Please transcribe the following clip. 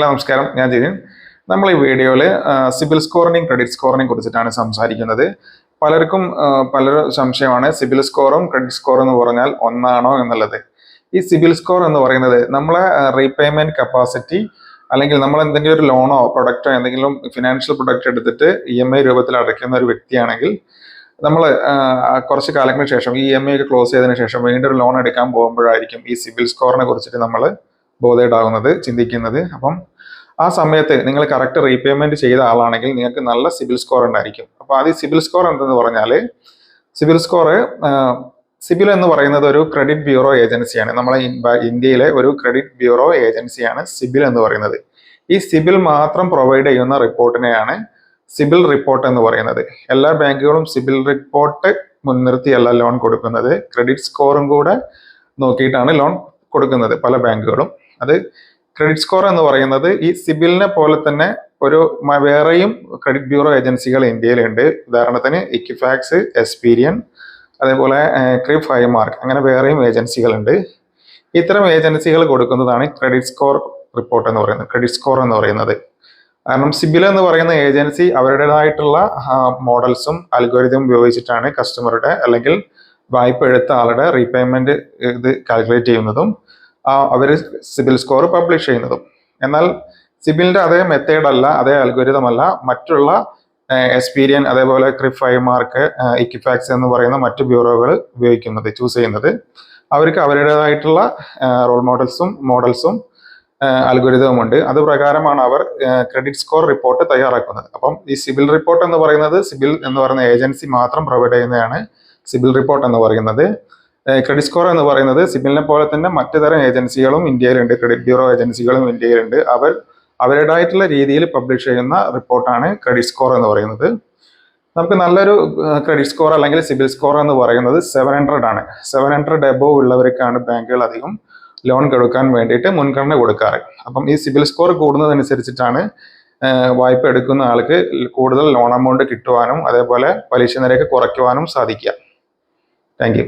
Hello നമസ്കാരം. ഞാൻ ജിതിൻ നമ്മൾ ഈ വീഡിയോയിൽ സിബിൽ സ്കോറിനെയും ക്രെഡിറ്റ് സ്കോറിനെയും കുറിച്ചിട്ടാണ് സംസാരിക്കുന്നത്. പലർക്കും പല സംശയമാണ് സിബിൽ സ്കോറും ക്രെഡിറ്റ് സ്കോറും എന്ന് പറഞ്ഞാൽ ഒന്നാണോ എന്നുള്ളത്. ഈ സിബിൽ സ്കോർ എന്ന് പറയുന്നത് നമ്മളെ റീപേയ്മെന്റ് കപ്പാസിറ്റി അല്ലെങ്കിൽ നമ്മൾ എന്തെങ്കിലും ഒരു ലോണോ പ്രൊഡക്റ്റോ എന്തെങ്കിലും ഫിനാൻഷ്യൽ പ്രൊഡക്റ്റ് എടുത്തിട്ട് ഇ എം ഐ രൂപത്തിൽ അടയ്ക്കുന്ന ഒരു വ്യക്തിയാണെങ്കിൽ നമ്മൾ കുറച്ച് കാലങ്ങൾക്ക് ശേഷം ഈ എം ഐ ഒക്കെ ക്ലോസ് ചെയ്തതിനു ശേഷം വീണ്ടും ഒരു ലോൺ എടുക്കാൻ പോകുമ്പോഴായിരിക്കും ഈ സിബിൽ സ്കോറിനെ കുറിച്ചിട്ട് നമ്മൾ ബോധേഡാകുന്നത് ചിന്തിക്കുന്നത്. അപ്പം ആ സമയത്ത് നിങ്ങൾ കറക്റ്റ് റീപേയ്മെന്റ് ചെയ്ത ആളാണെങ്കിൽ നിങ്ങൾക്ക് നല്ല സിബിൽ സ്കോർ ഉണ്ടായിരിക്കും. അപ്പോൾ ആദ്യം സിബിൽ സ്കോർ എന്തെന്ന് പറഞ്ഞാൽ സിബിൽ സ്കോർ സിബിൽ എന്ന് പറയുന്നത് ഒരു ക്രെഡിറ്റ് ബ്യൂറോ ഏജൻസിയാണ്. നമ്മളെ ഇന്ത്യയിലെ ഒരു ക്രെഡിറ്റ് ബ്യൂറോ ഏജൻസിയാണ് സിബിൽ എന്ന് പറയുന്നത്. ഈ സിബിൽ മാത്രം പ്രൊവൈഡ് ചെയ്യുന്ന റിപ്പോർട്ടിനെയാണ് സിബിൽ റിപ്പോർട്ട് എന്ന് പറയുന്നത്. എല്ലാ ബാങ്കുകളും സിബിൽ റിപ്പോർട്ട് മുൻനിർത്തിയല്ല ലോൺ കൊടുക്കുന്നത്. ക്രെഡിറ്റ് സ്കോറും കൂടെ നോക്കിയിട്ടാണ് ലോൺ കൊടുക്കുന്നത് പല ബാങ്കുകളും. അത് ക്രെഡിറ്റ് സ്കോർ എന്ന് പറയുന്നത് ഈ സിബിലിനെ പോലെ തന്നെ ഒരു വേറെയും ക്രെഡിറ്റ് ബ്യൂറോ ഏജൻസികൾ ഇന്ത്യയിലുണ്ട്. ഉദാഹരണത്തിന് ഇക്വിഫാക്സ് എസ്പീരിയൻ അതേപോലെ ക്രിഫ് ഹൈമാർക്ക് അങ്ങനെ വേറെയും ഏജൻസികളുണ്ട് ഇത്തരം ഏജൻസികൾ കൊടുക്കുന്നതാണ് ക്രെഡിറ്റ് സ്കോർ റിപ്പോർട്ട് എന്ന് പറയുന്നത് ക്രെഡിറ്റ് സ്കോർ എന്ന് പറയുന്നത്. കാരണം സിബിൽ എന്ന് പറയുന്ന ഏജൻസി അവരുടേതായിട്ടുള്ള മോഡൽസും അൽഗോരിതം ഉപയോഗിച്ചിട്ടാണ് കസ്റ്റമറുടെ അല്ലെങ്കിൽ വായ്പ എടുത്ത ആളുടെ റീപേയ്മെന്റ് ഇത് കാൽക്കുലേറ്റ് ചെയ്യുന്നതും അവർ സിബിൽ സ്കോർ പബ്ലിഷ് ചെയ്യുന്നതും. എന്നാൽ സിബിലിന്റെ അതേ മെത്തേഡ് അല്ല അതേ അൽഗോരിതം അല്ല മറ്റുള്ള എക്സ്പീരിയൻ അതേപോലെ ക്രിഫ് മാർക്ക് ഇക്വിഫാക്സ് എന്ന് പറയുന്ന മറ്റു ബ്യൂറോകൾ ഉപയോഗിക്കുന്നത് ചൂസ് ചെയ്യുന്നത്. അവർക്ക് അവരുടേതായിട്ടുള്ള റോൾ മോഡൽസും മോഡൽസും അൽഗോരിതമുണ്ട് അത് പ്രകാരമാണ് അവർ ക്രെഡിറ്റ് സ്കോർ റിപ്പോർട്ട് തയ്യാറാക്കുന്നത്. അപ്പം ഈ സിബിൽ റിപ്പോർട്ട് എന്ന് പറയുന്നത് സിബിൽ എന്ന് പറയുന്ന ഏജൻസി മാത്രം പ്രൊവൈഡ് ചെയ്യുന്നതാണ് സിബിൽ റിപ്പോർട്ട് എന്ന് പറയുന്നത്. ക്രെഡിറ്റ് സ്കോർ എന്ന് പറയുന്നത് സിബിലിനെ പോലെ തന്നെ മറ്റു തരം ഏജൻസികളും ഇന്ത്യയിലുണ്ട്. ക്രെഡിറ്റ് ബ്യൂറോ ഏജൻസികളും ഇന്ത്യയിലുണ്ട്. അവർ അവരുടേതായിട്ടുള്ള രീതിയിൽ പബ്ലിഷ് ചെയ്യുന്ന റിപ്പോർട്ടാണ് ക്രെഡിറ്റ് സ്കോർ എന്ന് പറയുന്നത്. നമുക്ക് നല്ലൊരു ക്രെഡിറ്റ് സ്കോർ അല്ലെങ്കിൽ സിബിൽ സ്കോർ എന്ന് പറയുന്നത് സെവൻ ഹൺഡ്രഡ് ആണ്. സെവൻ ഹൺഡ്രഡ് എബോവ് ഉള്ളവർക്കാണ് ബാങ്കുകൾ അധികം ലോൺ കൊടുക്കാൻ വേണ്ടിയിട്ട് മുൻഗണന കൊടുക്കാറ്. അപ്പം ഈ സിബിൽ സ്കോർ കൂടുന്നതനുസരിച്ചിട്ടാണ് വായ്പ എടുക്കുന്ന ആൾക്ക് കൂടുതൽ ലോൺ എമൗണ്ട് കിട്ടുവാനും അതേപോലെ പലിശ നിരക്ക് കുറയ്ക്കുവാനും സാധിക്കുക. താങ്ക്